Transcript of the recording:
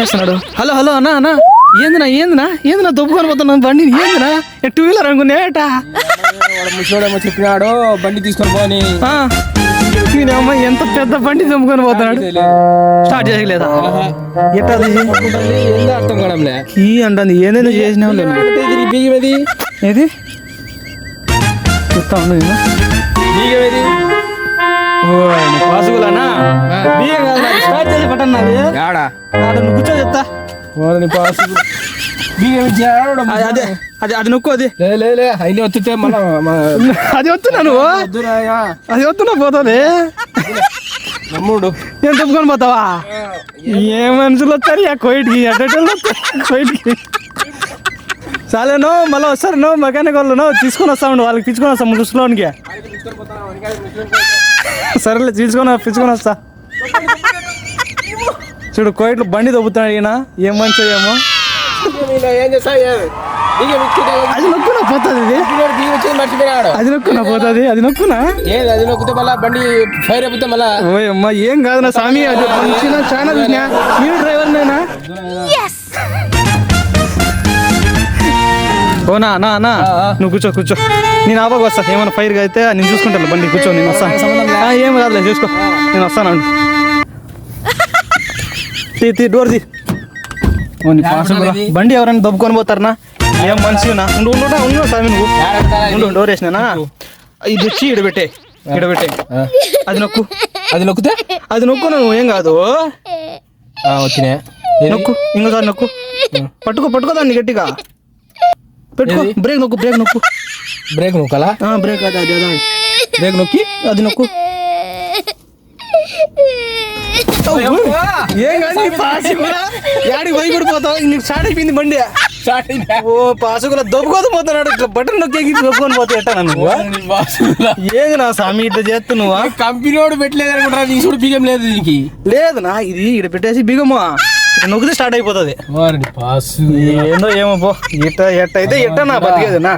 చేస్తున్నాడు? Hello hello అన్నా అన్నా. ఏందినా ఏందినా? ఏందినా దొబ్బుకొని పోతున్నాను బండి ఏందినా? టూ వీలర్ అనుకునేట వాడు ముసలోడేమో చెప్పినాడు బండి తీసుకొని పోని. ఎంత పెద్ద బండి దొబ్బుకొని పోతున్నాడు? స్టార్ట్ చేయలేదా? ఏందో అర్థం కావడంలే. కీ అంటుంది ఏదైనా చేసినావు లేదు అంటే ఇది నీ బీగం ఏది? ఏది చూస్తా ఉండు నేను. బీగం ఏది ఓ, పాసుగులనా? ఆడ నువ్వు కూర్చో చెప్తా. అది అదే అది అది నొక్కు అది. లే లే లే అయిన వత్తితే మళ్ళా మా- అది వస్తున్నా నువ్వు. అది వస్తున్నా పోతుంది. నమ్ముడు. ఏం చెప్పుకొని పోతావా? ఏ మనుషులు వస్తారు ఆ కోయిట్కి అడ్డటోళ్ళు కోయిట్కి? చాలేనో మళ్ళీ వస్తారు నో మెకానిక్ వాళ్ళు నో తీసుకొని వస్తామండి వాళ్ళకి పిచ్చుకొని వస్తాం ముసలోనికి సరేలే తీసుకొని పిచ్చుకొని వస్తా చూడు కోయిట్లు బండి దొబ్బుతున్నాడు ఈయన. ఏం మనిషి ఏమో. అది నొక్కునా పోతుంది ఇది? అది నొక్కునా పోతుంది? అది నొక్కునా? ఏది అది నొక్కితే మళ్ళా బండి ఫైర్ అయిపోతే మళ్ళా ఓయ్ అమ్మా ఏం కాదు నా స్వామి అది మంచిగా చాలా చూసినా. నేను డ్రైవర్ నేనా ఓనా నా నా. నువ్వు కూర్చో కూర్చో. నేను ఆబాకు వస్తా. ఏమైనా ఫైర్ అయితే నేను చూసుకుంటాను. బండి కూర్చో నేను వస్తాను. ఏం కాదులే చూసుకో. నేను వస్తాను. అండి తీ తీ డోర్ తీ? బండి ఎవరైనా దొబ్బుకొని పోతారనా? ఏం మనిషి నా ఉండు ఉండు ఉండు, స్వామి నువ్వు ఉండు డోర్ వేసినానా? ఇది వచ్చి ఇడబెట్టే ఇడబెట్టే అది నొక్కు. అది నొక్కితే? అది నొక్కు నువ్వు ఏం కాదు. ఆ, వచ్చినాయి. నొక్కు ఇంకోసారి నొక్కు. పట్టుకో పట్టుకో దాన్ని గట్టిగా. పెట్టుకో? బ్రేక్ నొక్కు బ్రేక్ నొక్కు. బ్రేక్ నొక్కాలా? బ్రేక్ అది అది. బ్రేక్ నొక్కి? అది నొక్కు. ఏం కాదు నీ పాసు కూడా యాడికి పోయి పడిపోతావు నీకు స్టార్ట్ అయిపోయింది బండి? ఓ పాసు కూడా దొబ్బుకోదు పోతున్నాడు. ఇట్లా బటన్ నొక్కి దొబ్బుకొని పోతే ఎట్టా నువ్వు. ఏంది నా స్వామి ఇట్లా చేస్తున్నావా కంపెనీ వాడు పెట్టలేదు అనుకుంటా నీకు చూడు బీగం లేదు దీనికి. లేదు నా ఇది ఇక్కడ పెట్టేసి బిగము. ఇక్కడ నొక్కితే స్టార్ట్ అయిపోతుంది. ఏందో ఏమో పో. ఇట్ట ఎట్ట అయితే ఎట్ట నా బతికేది నా?